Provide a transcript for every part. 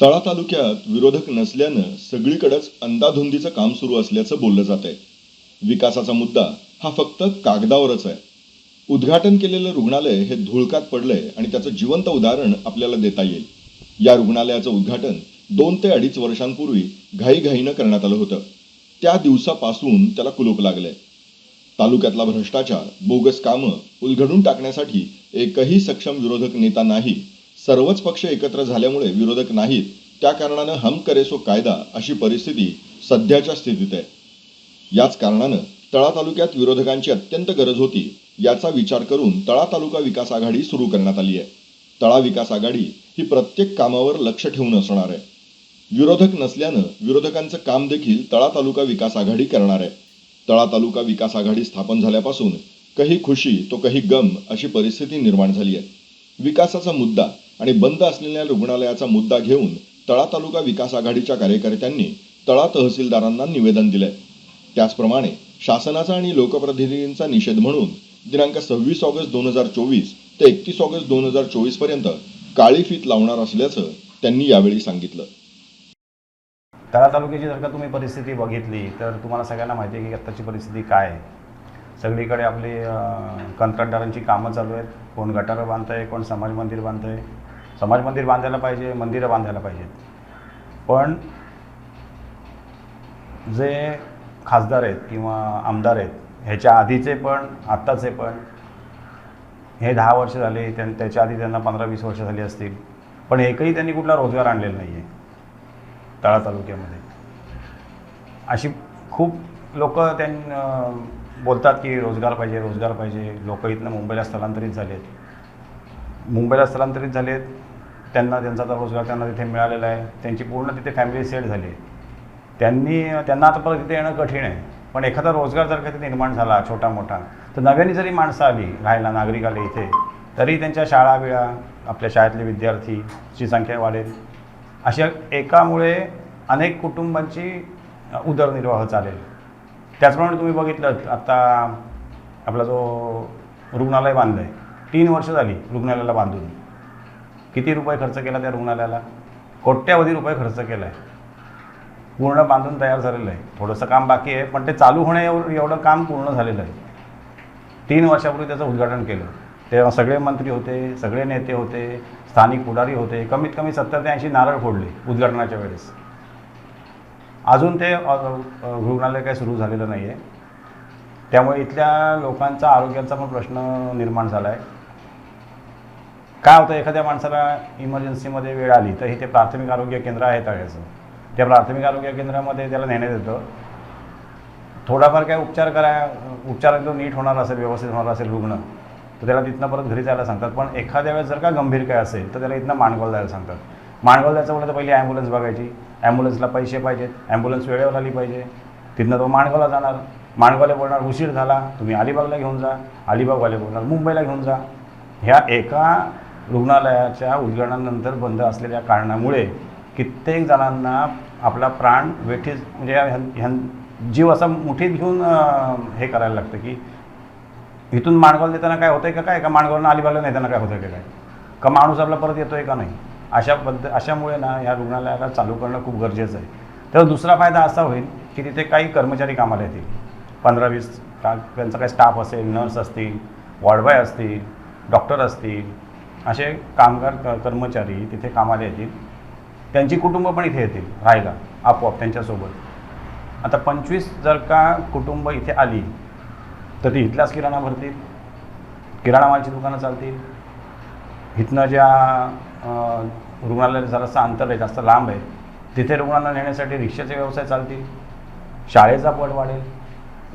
तळा तालुक्यात विरोधक नसल्यानं सगळीकडेच अंदाधुंदीचं काम सुरू असल्याचं बोललं जात आहे विकासाचा मुद्दा हा फक्त कागदावरच आहे. उद्घाटन केलेलं रुग्णालय हे धुळकात पडलंय आणि त्याचं जिवंत उदाहरण आपल्याला देता येईल. या रुग्णालयाचं उद्घाटन दोन ते अडीच वर्षांपूर्वी घाईघाईनं करण्यात आलं होतं. त्या दिवसापासून त्याला कुलूप लागलंय. तालुक्यातला भ्रष्टाचार बोगस कामं उलगडून टाकण्यासाठी एकही सक्षम विरोधक नेता नाही सर्वच पक्ष एकत्र झाल्यामुळे विरोधक नाहीत. त्या कारणानं हम करेसो कायदा अशी परिस्थिती सध्याच्या स्थितीत आहे. याच कारणानं तळा तालुक्यात विरोधकांची अत्यंत गरज होती याचा विचार करून तळा तालुका विकास आघाडी सुरू करण्यात आली आहे. तळा विकास आघाडी ही प्रत्येक कामावर लक्ष ठेवून असणार आहे. विरोधक नसल्यानं विरोधकांचं काम देखील तळा तालुका विकास आघाडी करणार आहे. तळा तालुका विकास आघाडी स्थापन झाल्यापासून कही खुशी तो कही गम अशी परिस्थिती निर्माण झाली आहे. विकासाचा मुद्दा आणि बंद असलेल्या रुग्णालयाचा मुद्दा घेऊन तळा तालुका विकास आघाडीच्या कार्यकर्त्यांनी तळा तहसीलदारांना निवेदन दिलंय. त्याचप्रमाणे शासनाचा आणि लोकप्रतिनिधींचा निषेध म्हणून दिनांक सव्वीस ऑगस्ट दोन हजार चोवीस ते एकतीस ऑगस्ट दोन हजार चोवीसपर्यंत काळी फीत लावणार असल्याचं त्यांनी यावेळी सांगितलं. तळा तालुक्याची जर का तुम्ही परिस्थिती बघितली तर तुम्हाला सगळ्यांना माहिती आहे की आत्ताची परिस्थिती काय आहे. सगळीकडे आपली कंत्राटदारांची कामं चालू आहेत. कोण गटारं बांधत आहे कोण समाज मंदिर बांधत आहे समाज मंदिर बांधायला पाहिजे मंदिरं बांधायला पाहिजेत. पण जे खासदार आहेत किंवा आमदार आहेत ह्याच्या आधीचे पण आत्ताचे पण हे दहा वर्ष झाले त्यां त्याच्या आधी त्यांना पंधरा वीस वर्ष झाली असतील पण एकही त्यांनी कुठला रोजगार आणलेला नाही आहे तळा तालुक्यामध्ये. अशी खूप लोक त्यां बोलतात की रोजगार पाहिजे रोजगार पाहिजे लोक इथनं मुंबईला स्थलांतरित झालेत. मुंबईला स्थलांतरित झालेत त्यांना त्यांचा आता रोजगार त्यांना तिथे मिळालेला आहे. त्यांची पूर्ण तिथे फॅमिली सेट झाली आहे. त्यांनी त्यांना आता परत तिथे येणं कठीण आहे. पण एखादा रोजगार जर का तिथे निर्माण झाला छोटा मोठा तर नव्याने जरी माणसं आली राहायला नागरिक आले इथे तरी त्यांच्या शाळा बिळा आपल्या शाळेतले विद्यार्थीची संख्या वाढेल. अशा एकामुळे अनेक कुटुंबांची उदरनिर्वाह चालेल. त्याचप्रमाणे तुम्ही बघितलं आता आपला जो रुग्णालय बांधलं आहे तीन वर्ष झाली रुग्णालयाला बांधून. किती रुपये खर्च केला त्या रुग्णालयाला? कोट्यावधी रुपये खर्च केला आहे पूर्ण बांधून तयार झालेलं आहे. थोडंसं काम बाकी आहे पण ते चालू होणे एवढं काम पूर्ण झालेलं आहे. तीन वर्षापूर्वी त्याचं उद्घाटन केलं. तेव्हा सगळे मंत्री होते सगळे नेते होते स्थानिक पुढारी होते कमीत कमी सत्तर ते ऐंशी नारळ फोडले उद्घाटनाच्या वेळेस. अजून ते रुग्णालय काही सुरू झालेलं नाही आहे त्यामुळे इथल्या लोकांचा आरोग्याचा पण प्रश्न निर्माण झाला आहे काय होतं एखाद्या माणसाला इमर्जन्सीमध्ये वेळ आली तर इथे प्राथमिक आरोग्य केंद्र आहे तळ्याचं. त्या प्राथमिक आरोग्य केंद्रामध्ये त्याला नेण्यात येतं. थोडाफार काय उपचार करा उपचार जो नीट होणार असेल व्यवस्थित होणार असेल रुग्ण तर त्याला तिथनं परत घरी जायला सांगतात. पण एखाद्या वेळेस जर का गंभीर काय असेल तर त्याला इथनं माणगाव जायला सांगतात. माणगाव जायचं म्हणलं तर पहिली ॲम्ब्युलन्स बघायची. ॲम्ब्युलन्सला पैसे पाहिजेत. ॲम्ब्युलन्स वेळेवर आली पाहिजे. तिथनं तो माणगावला जाणार. माणगावला बोलणार उशीर झाला. तुम्ही अलिबागला घेऊन जा. अलिबागवाले बोलणार मुंबईला घेऊन जा. ह्या एका रुग्णालयाच्या उद्घाटनानंतर बंद असलेल्या कारणामुळे कित्येक जणांना आपला प्राण वेठीस म्हणजे ह्या- ह्यां जीव असा मुठीत घेऊन हे करायला लागतं की इथून माणगावला देताना काय होतंय का काय? का माणगावला अलिबागला नेताना काय होतंय का काय? का माणूस आपला परत येतोय का नाही? अशा पद्ध अशामुळे ना या रुग्णालयाला चालू करणं खूप गरजेचं आहे. तर दुसरा फायदा असा होईल की तिथे काही कर्मचारी कामाला येतील. पंधरा वीस का त्यांचा काही स्टाफ असेल नर्स असतील वॉर्डबॉय असतील डॉक्टर असतील असे कामगार क कर्मचारी तिथे कामाला येतील. त्यांची कुटुंब पण इथे येतील राहायला आपोआप त्यांच्यासोबत. आता पंचवीस जर का कुटुंब इथे आली तर ती इथल्याच किराणा भरतील किराणा मालची दुकानं चालतील. इथनं ज्या रुग्णालयात जरासं अंतर आहे जास्त लांब आहे तिथे रुग्णांना नेण्यासाठी रिक्षाचे व्यवसाय चालतील. शाळेचा पट वाढेल.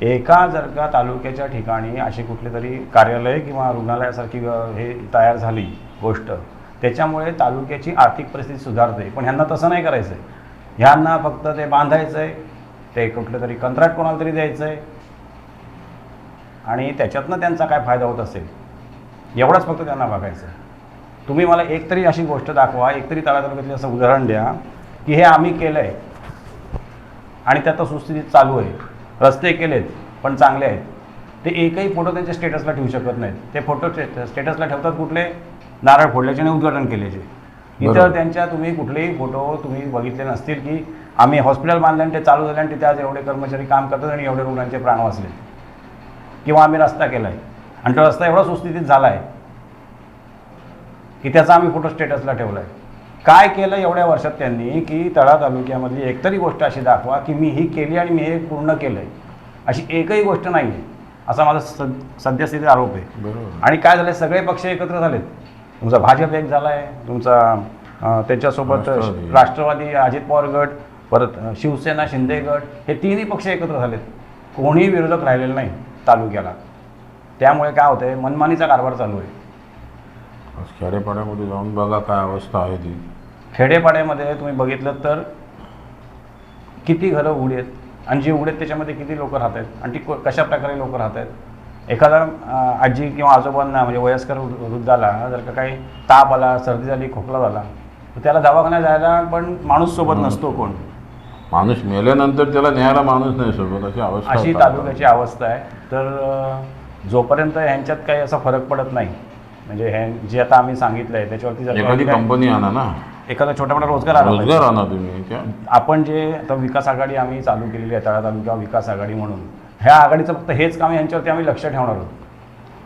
एका जर का तालुक्याच्या ठिकाणी अशी कुठली तरी कार्यालय किंवा रुग्णालयासारखी हे तयार झाली गोष्ट. त्याच्यामुळे तालुक्याची आर्थिक परिस्थिती सुधारते. पण ह्यांना तसं नाही करायचं आहे ह्यांना फक्त ते बांधायचं आहे ते कुठलं तरी कंत्राट कोणाला तरी द्यायचं आहे आणि त्याच्यातनं त्यांचा काय फायदा होत असेल? एवढंच फक्त त्यांना बघायचं आहे तुम्ही मला एक तरी अशी गोष्ट दाखवा एक तरी तळा तालुक्यातली असं उदाहरण द्या की हे आम्ही केलं आहे आणि त्यात सुस्थितीत चालू आहे. रस्ते केलेत पण चांगले आहेत. ते एकही फोटो त्यांच्या स्टेटसला ठेवू शकत नाहीत. ते फोटो स्टेटसला ठेवतात कुठले? नारळ फोडल्याचे आणि उद्घाटन केल्याचे. इतर. त्यांच्या तुम्ही कुठलेही फोटो तुम्ही बघितले नसतील की आम्ही हॉस्पिटल बांधलं आणि ते चालू झालं आणि तिथे आज एवढे कर्मचारी काम करतात आणि एवढे रुग्णांचे प्राण वाचले. किंवा आम्ही रस्ता केला आहे आणि तो रस्ता एवढा सुस्थितीत झाला आहे की त्याचा आम्ही फोटो स्टेटसला ठेवला आहे काय केलं एवढ्या वर्षात त्यांनी की तळा तालुक्यामधली एकतरी गोष्ट अशी दाखवा की मी ही केली आणि मी हे पूर्ण केलं आहे अशी एकही गोष्ट नाही आहे असा माझा सद सद्यस्थिती आरोप आहे. बरोबर. आणि काय झालं सगळे पक्ष एकत्र झालेत. तुमचा भाजप एक झाला आहे तुमचा त्याच्यासोबत राष्ट्रवादी. अजित पवार गट परत शिवसेना शिंदे गट हे तिन्ही पक्ष एकत्र झालेत. कोणीही विरोधक राहिलेलं नाही तालुक्याला. त्यामुळे काय होतंय? मनमानीचा कारभार चालू आहे. खेडेपाड्यामध्ये जाऊन बघा काय अवस्था आहे ती. खेडेपाड्यामध्ये तुम्ही बघितलं तर किती घरं उघडी आहेत? आणि जी उघडी आहेत त्याच्यामध्ये किती लोक राहत आहेत? आणि ती को- कशा प्रकारे लोक राहत आहेत? एखादा आजी किंवा आजोबांना म्हणजे वयस्कर वृद्धाला जर का काही ताप आला सर्दी झाली खोकला झाला तर त्याला दवाखान्यात जायला पण माणूस सोबत नसतो कोण? माणूस मेल्यानंतर त्याला न्यायला माणूस नाही सोबत अशी अवस्था अशी. तालुक्याची अवस्था आहे. तर जोपर्यंत ह्यांच्यात काही असा फरक पडत नाही म्हणजे हे जे आता आम्ही सांगितलं आहे त्याच्यावरती जर एखादी काही- कंपनी आणा ना. एखादा छोटा मोठा रोजगार आला पाहिजे. रोजगार आणा तुम्ही त्या आपण जे आता विकास आघाडी आम्ही चालू केलेली आहे तळा तालुका विकास आघाडी म्हणून ह्या आघाडीचं फक्त हेच काम यांच्यावरती आम्ही लक्ष ठेवणार आहोत.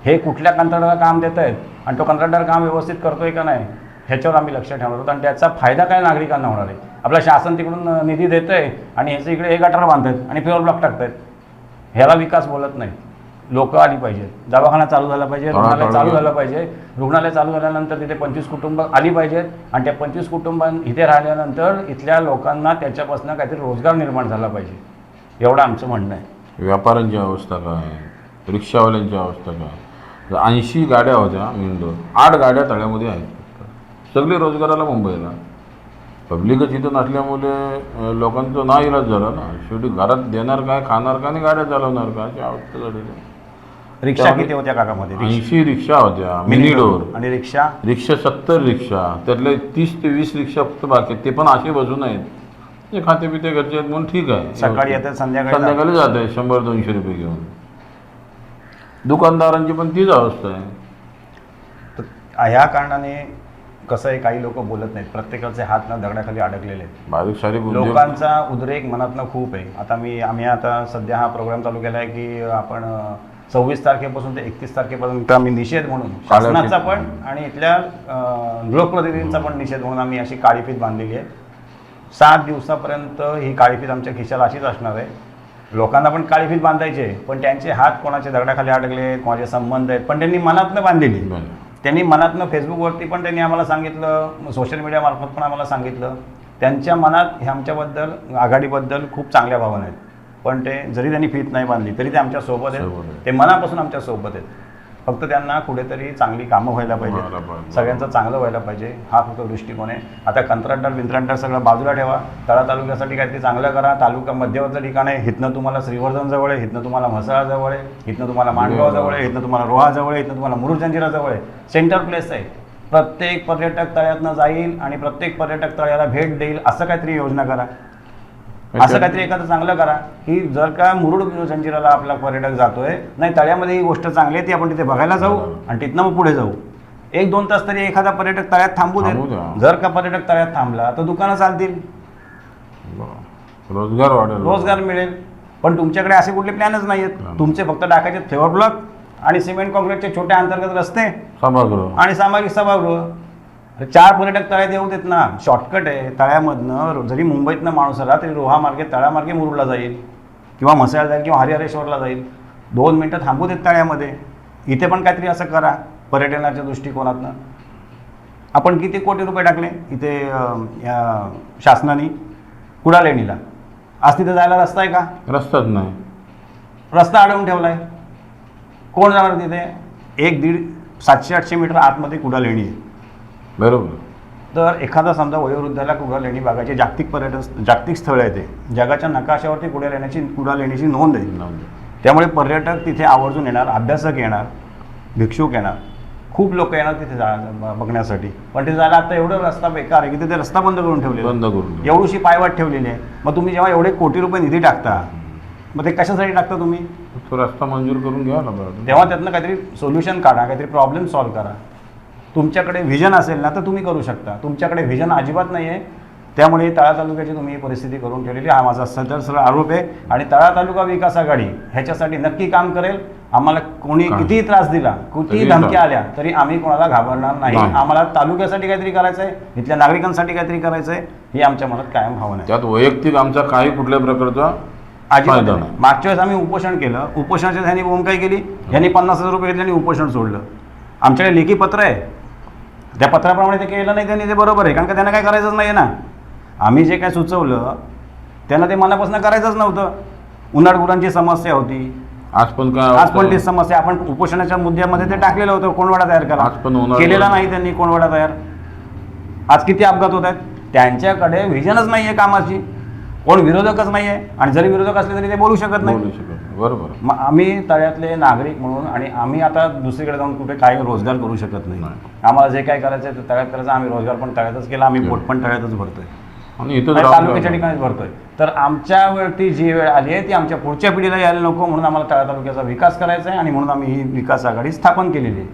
हे कुठल्या कंत्राटाला काम देत आहेत आणि तो कंत्राटदार काम व्यवस्थित करतोय का नाही ह्याच्यावर आम्ही लक्ष ठेवणार आहोत. आणि त्याचा फायदा काय नागरिकांना होणार आहे? आपलं शासन तिकडून अं, निधी देत आहे आणि ह्याचं इकडे हे गटार बांधतायत आणि प्युअर ब्लॉक टाकतायत. ह्याला विकास बोलत नाही लोक आली पाहिजेत. दवाखाना चालू झाला पाहिजे रुग्णालय चालू. झालं पाहिजे. रुग्णालय चालू झाल्यानंतर तिथे पंचवीस कुटुंब आली पाहिजेत आणि त्या पंचवीस कुटुंबां इथे राहिल्यानंतर इथल्या लोकांना त्याच्यापासून काहीतरी रोजगार निर्माण झाला पाहिजे. एवढं आमचं म्हणणं आहे. व्यापाऱ्यांची अवस्था काय? रिक्षावाल्यांची अवस्था काय? ऐंशी गाड्या होत्या इंडोर आठ गाड्या तळ्यामध्ये आहेत. सगळे रोजगाराला मुंबईला. पब्लिकच इथं नसल्यामुळे लोकांचं ना इलाज झाला ना. शेवटी घरात देणार काय खाणार काय आणि गाड्या चालवणार काय? अशी अवस्था झालेली. रिक्षा किती होत्या काकामध्ये? ऐंशी रिक्षा होत्या. मिनी डोर आणि रिक्षा? रिक्षा सत्तर रिक्षा. त्यातले तीस ते वीस रिक्षा फक्त बाकी ते पण असे बसून आहेत ते खाते पिते घरचे आहेत म्हणून ठीक आहे. सकाळी येतात संध्याकाळी. संध्याकाळी जात आहे शंभर दोनशे रुपये घेऊन. दुकानदारांची पण तीच अवस्था आहे. तर ह्या कारणाने कसं आहे काही लोक बोलत नाहीत. प्रत्येकाचे हात ना दगडाखाली अडकलेले आहेत. लोकांचा उद्रेक मनातनं खूप आहे. आता मी आम्ही आता सध्या हा प्रोग्राम चालू केला आहे की आपण सव्वीस तारखेपासून ते एकतीस तारखेपर्यंत आम्ही निषेध म्हणून शासनाचा. पण आणि इथल्या लोकप्रतिनिधींचा पण निषेध म्हणून आम्ही अशी काळी फीत बांधलेली आहे. सात दिवसापर्यंत ही काळी फीत आमच्या खिशाला अशीच असणार आहे. लोकांना पण काळी फीत बांधायचे पण त्यांचे हात कोणाचे दगडाखाली अडकले कोणाचे संबंध आहेत पण त्यांनी मनातनं बांधलेली. त्यांनी मनातनं फेसबुकवरती पण त्यांनी आम्हाला सांगितलं सोशल मीडियामार्फत पण आम्हाला सांगितलं. त्यांच्या मनात हे आमच्याबद्दल आघाडीबद्दल खूप चांगल्या भावना आहेत. पण ते जरी त्यांनी फीत नाही बांधली तरी ते आमच्यासोबत सोबत आहेत. ते मनापासून आमच्यासोबत आहेत. फक्त त्यांना कुठेतरी चांगली कामं व्हायला पाहिजे. सगळ्यांचं चांगलं व्हायला पाहिजे. हा फक्त दृष्टिकोन आहे. आता कंत्राटदार बिंत्राटदार सगळं बाजूला ठेवा. तळा तालुक्यासाठी काहीतरी चांगलं करा. तालुका मध्यवर्ती ठिकाण आहे. इथनं तुम्हाला श्रीवर्धन जवळ आहे. इथनं तुम्हाला म्हसळा जवळ आहे. इथनं तुम्हाला माणगाव जवळ आहे. इथनं तुम्हाला रोहा जवळ आहे. इथनं तुम्हाला मुरुड जंजिरा जवळ आहे. सेंटर प्लेस आहे. प्रत्येक पर्यटक तळ्यातनं जाईल आणि प्रत्येक पर्यटक तळ्याला भेट देईल. असं काहीतरी योजना करा. असं काहीतरी एखादं चांगलं करा की जर का मुरुड जंजिराला आपला पर्यटक जातोय नाही तळ्यामध्ये ही गोष्ट चांगली आहे ती आपण तिथे बघायला जाऊ आणि तिथनं मग पुढे जाऊ. एक दोन तास तरी एखादा पर्यटक तळ्यात थांबू दे. जर का पर्यटक तळ्यात थांबला तर दुकानं चालतील. रोजगार वाढेल. रोजगार मिळेल. पण तुमच्याकडे असे कुठले प्लॅनच नाही. आहेत. तुमचे फक्त टाकायचे फ्लेवर ब्लॉक आणि सिमेंट कॉन्क्रीटचे छोटे अंतर्गत रस्ते सभागृह. आणि सामाजिक सभागृह. अरे चार पर्यटक तळ्यात येऊ देत ना. शॉर्टकट आहे तळ्यामधनं जरी मुंबईतनं माणूस आला तरी रोहामार्गे तळ्यामार्गे मुरुडला जाईल. किंवा म्हसायला जाईल किंवा हरिहरेश्वरला जाईल. दोन मिनटं थांबू देत तळ्यामध्ये. इथे पण काहीतरी असं करा पर्यटनाच्या दृष्टिकोनातनं. आपण किती कोटी रुपये टाकले इथे या शासनाने? कुडालेणीला. आज तिथे जायला रस्ता आहे का? रस्ताच नाही. रस्ता अडवून ठेवला आहे कोण जाणार तिथे? एक दीड सातशे आठशे मीटर आतमध्ये कुडालेणी आहे. बरोबर. तर एखादा समजा वयोवृद्धाला कुडा लेणी बागाचे जागतिक पर्यटन जागतिक स्थळ आहे ते जगाच्या नकाशावरती कुडा लेण्याची कुडा लेण्याची नोंद आहे. त्यामुळे पर्यटक तिथे आवर्जून येणार अभ्यासक येणार भिक्षुक येणार. खूप लोक येणार तिथे जा बघण्यासाठी. पण तिथे जायला आता एवढं रस्ता बेकार आहे की तिथे रस्ता बंद करून ठेवलेला आहे. बंद करून ठेवला. एवढीशी पायवाट ठेवलेली आहे. मग तुम्ही जेव्हा एवढे कोटी रुपये निधी टाकता मग ते कशासाठी टाकता तुम्ही? तो रस्ता मंजूर करून घ्या ना बरं तेव्हा त्यातनं काहीतरी सोल्युशन काढा काहीतरी प्रॉब्लेम सॉल्व्ह करा. तुमच्याकडे व्हिजन असेल ना तर तुम्ही करू शकता. तुमच्याकडे व्हिजन अजिबात नाही आहे त्यामुळे तळा तालुक्याची तुम्ही ही परिस्थिती करून ठेवलेली हा माझा सदर सरळ आरोप आहे. आणि तळा तालुका विकास आघाडी ह्याच्यासाठी नक्की काम करेल. आम्हाला कोणी? कितीही त्रास दिला कितीही धमक्या. आल्या तरी आम्ही कोणाला घाबरणार नाही. आम्हाला तालुक्यासाठी काहीतरी करायचं आहे इथल्या नागरिकांसाठी काहीतरी करायचं आहे ही आमच्या मनात कायम भावना आहे. त्यात वैयक्तिक आमचा काही कुठल्या प्रकारचा अजिबात मागच्या वेळेस आम्ही उपोषण केलं. उपोषणाच्या त्यांनी भूमिका काय केली. यांनी पन्नास हजार रुपये घेतले आणि उपोषण सोडलं. आमच्याकडे लेखी पत्र आहे. त्या पत्राप्रमाणे ते केलं नाही त्यांनी ते बरोबर आहे. कारण का त्यांना काय करायचंच नाही ना. आम्ही जे काय सुचवलं त्यांना ते मनापासून करायचंच नव्हतं. उन्हाळ गुरांची समस्या होती. आज पण काय आज पण ती समस्या. आपण उपोषणाच्या मुद्द्यामध्ये ते टाकलेलं होतं कोणवाडा तयार करा. आज पण केलेला नाही त्यांनी कोणवाडा तयार. आज किती अपघात होत आहेत? त्यांच्याकडे व्हिजनच नाही आहे कामाची. कोण विरोधकच नाही आहे आणि जरी विरोधक असले तरी ते बोलू शकत नाही. बोलू शकत. बरोबर. मग आम्ही तळ्यातले नागरिक म्हणून आणि आम्ही आता दुसरीकडे जाऊन कुठे काही रोजगार करू शकत नाही. नाही. आम्हाला जे काय करायचं आहे ते तळ्यात करायचं आम्ही रोजगार पण तळ्यातच केला आम्ही पोट पण तळ्यातच भरतोय. आणि इथं आणि तालुक्याच्या ठिकाणीच भरतोय. तर आमच्यावरती जी वेळ आली आहे ती आमच्या पुढच्या पिढीला यायला नको म्हणून आम्हाला तळा तालुक्याचा विकास करायचा आहे आणि म्हणून आम्ही ही विकास आघाडी स्थापन केलेली आहे.